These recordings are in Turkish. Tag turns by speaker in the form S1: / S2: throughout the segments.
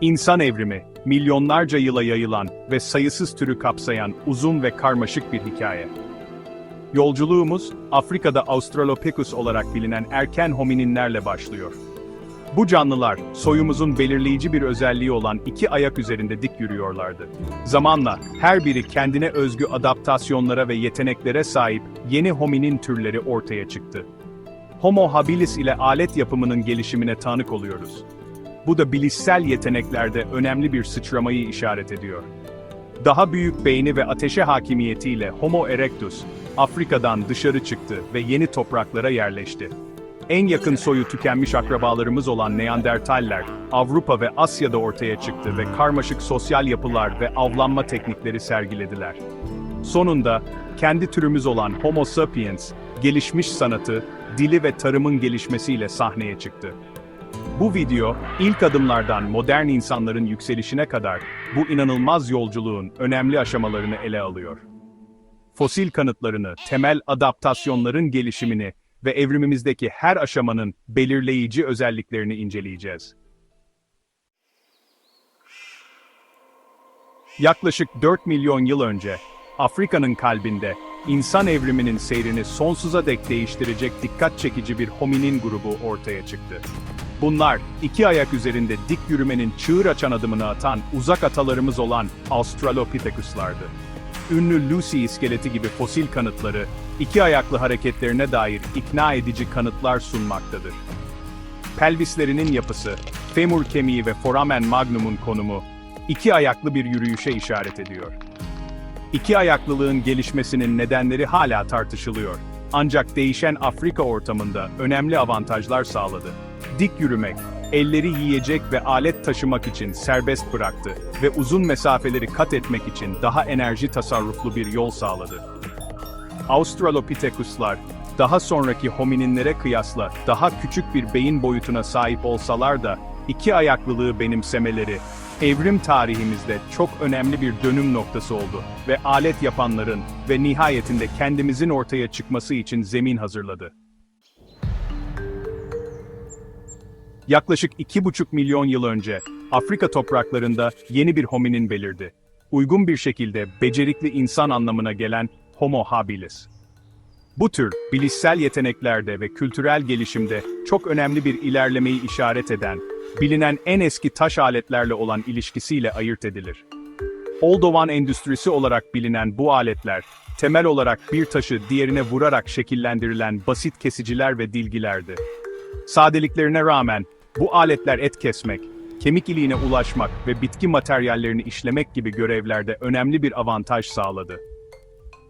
S1: İnsan evrimi, milyonlarca yıla yayılan ve sayısız türü kapsayan uzun ve karmaşık bir hikaye. Yolculuğumuz, Afrika'da Australopithecus olarak bilinen erken homininlerle başlıyor. Bu canlılar, soyumuzun belirleyici bir özelliği olan iki ayak üzerinde dik yürüyorlardı. Zamanla, her biri kendine özgü adaptasyonlara ve yeteneklere sahip yeni hominin türleri ortaya çıktı. Homo habilis ile alet yapımının gelişimine tanık oluyoruz. Bu da bilişsel yeteneklerde önemli bir sıçramayı işaret ediyor. Daha büyük beyni ve ateşe hakimiyetiyle Homo erectus, Afrika'dan dışarı çıktı ve yeni topraklara yerleşti. En yakın soyu tükenmiş akrabalarımız olan Neandertaller, Avrupa ve Asya'da ortaya çıktı ve karmaşık sosyal yapılar ve avlanma teknikleri sergilediler. Sonunda, kendi türümüz olan Homo sapiens, gelişmiş sanatı, dili ve tarımın gelişmesiyle sahneye çıktı. Bu video, ilk adımlardan modern insanların yükselişine kadar bu inanılmaz yolculuğun önemli aşamalarını ele alıyor. Fosil kanıtlarını, temel adaptasyonların gelişimini ve evrimimizdeki her aşamanın belirleyici özelliklerini inceleyeceğiz. Yaklaşık 4 milyon yıl önce, Afrika'nın kalbinde, insan evriminin seyrini sonsuza dek değiştirecek dikkat çekici bir hominin grubu ortaya çıktı. Bunlar, iki ayak üzerinde dik yürümenin çığır açan adımını atan uzak atalarımız olan Australopithecus'lardı. Ünlü Lucy iskeleti gibi fosil kanıtları, iki ayaklı hareketlerine dair ikna edici kanıtlar sunmaktadır. Pelvislerinin yapısı, femur kemiği ve foramen magnum'un konumu, iki ayaklı bir yürüyüşe işaret ediyor. İki ayaklılığın gelişmesinin nedenleri hala tartışılıyor. Ancak değişen Afrika ortamında önemli avantajlar sağladı. Dik yürümek, elleri yiyecek ve alet taşımak için serbest bıraktı ve uzun mesafeleri kat etmek için daha enerji tasarruflu bir yol sağladı. Australopithecus'lar, daha sonraki homininlere kıyasla daha küçük bir beyin boyutuna sahip olsalar da, iki ayaklılığı benimsemeleri, evrim tarihimizde çok önemli bir dönüm noktası oldu ve alet yapanların ve nihayetinde kendimizin ortaya çıkması için zemin hazırladı. Yaklaşık 2,5 milyon yıl önce, Afrika topraklarında yeni bir hominin belirdi. Uygun bir şekilde becerikli insan anlamına gelen Homo habilis. Bu tür, bilişsel yeteneklerde ve kültürel gelişimde çok önemli bir ilerlemeyi işaret eden, bilinen en eski taş aletlerle olan ilişkisiyle ayırt edilir. Oldovan endüstrisi olarak bilinen bu aletler, temel olarak bir taşı diğerine vurarak şekillendirilen basit kesiciler ve dilgilerdi. Sadeliklerine rağmen, bu aletler et kesmek, kemik iliğine ulaşmak ve bitki materyallerini işlemek gibi görevlerde önemli bir avantaj sağladı.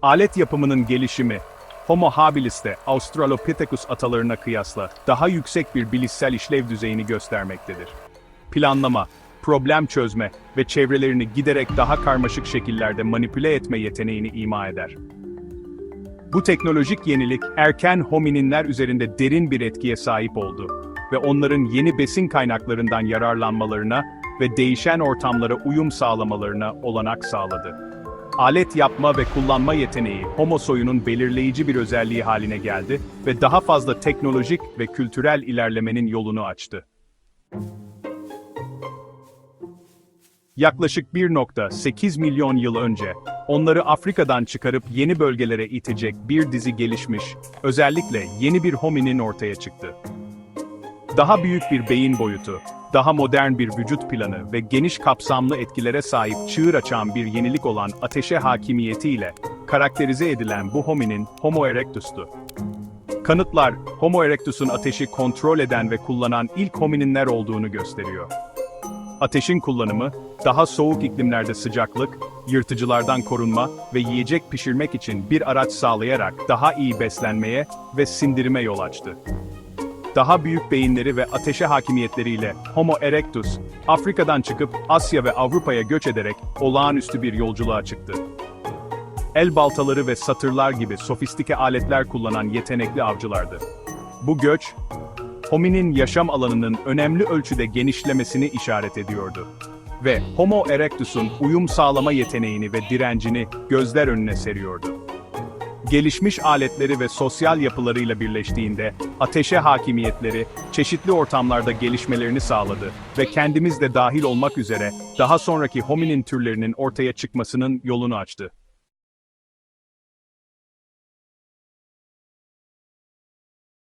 S1: Alet yapımının gelişimi, Homo habilis'te Australopithecus atalarına kıyasla daha yüksek bir bilişsel işlev düzeyini göstermektedir. Planlama, problem çözme ve çevrelerini giderek daha karmaşık şekillerde manipüle etme yeteneğini ima eder. Bu teknolojik yenilik erken homininler üzerinde derin bir etkiye sahip oldu ve onların yeni besin kaynaklarından yararlanmalarına ve değişen ortamlara uyum sağlamalarına olanak sağladı. Alet yapma ve kullanma yeteneği Homo soyunun belirleyici bir özelliği haline geldi ve daha fazla teknolojik ve kültürel ilerlemenin yolunu açtı. Yaklaşık 1.8 milyon yıl önce, onları Afrika'dan çıkarıp yeni bölgelere itecek bir dizi gelişmiş, özellikle yeni bir hominin ortaya çıktı. Daha büyük bir beyin boyutu, daha modern bir vücut planı ve geniş kapsamlı etkilere sahip çığır açan bir yenilik olan ateşe hakimiyetiyle karakterize edilen bu hominin Homo erectus'tu. Kanıtlar, Homo erectus'un ateşi kontrol eden ve kullanan ilk homininler olduğunu gösteriyor. Ateşin kullanımı, daha soğuk iklimlerde sıcaklık, yırtıcılardan korunma ve yiyecek pişirmek için bir araç sağlayarak daha iyi beslenmeye ve sindirime yol açtı. Daha büyük beyinleri ve ateşe hakimiyetleriyle Homo erectus, Afrika'dan çıkıp Asya ve Avrupa'ya göç ederek olağanüstü bir yolculuğa çıktı. El baltaları ve satırlar gibi sofistike aletler kullanan yetenekli avcılardı. Bu göç, hominin yaşam alanının önemli ölçüde genişlemesini işaret ediyordu. Ve Homo erectus'un uyum sağlama yeteneğini ve direncini gözler önüne seriyordu. Gelişmiş aletleri ve sosyal yapılarıyla birleştiğinde, ateşe hakimiyetleri, çeşitli ortamlarda gelişmelerini sağladı ve kendimiz de dahil olmak üzere, daha sonraki hominin türlerinin ortaya çıkmasının yolunu açtı.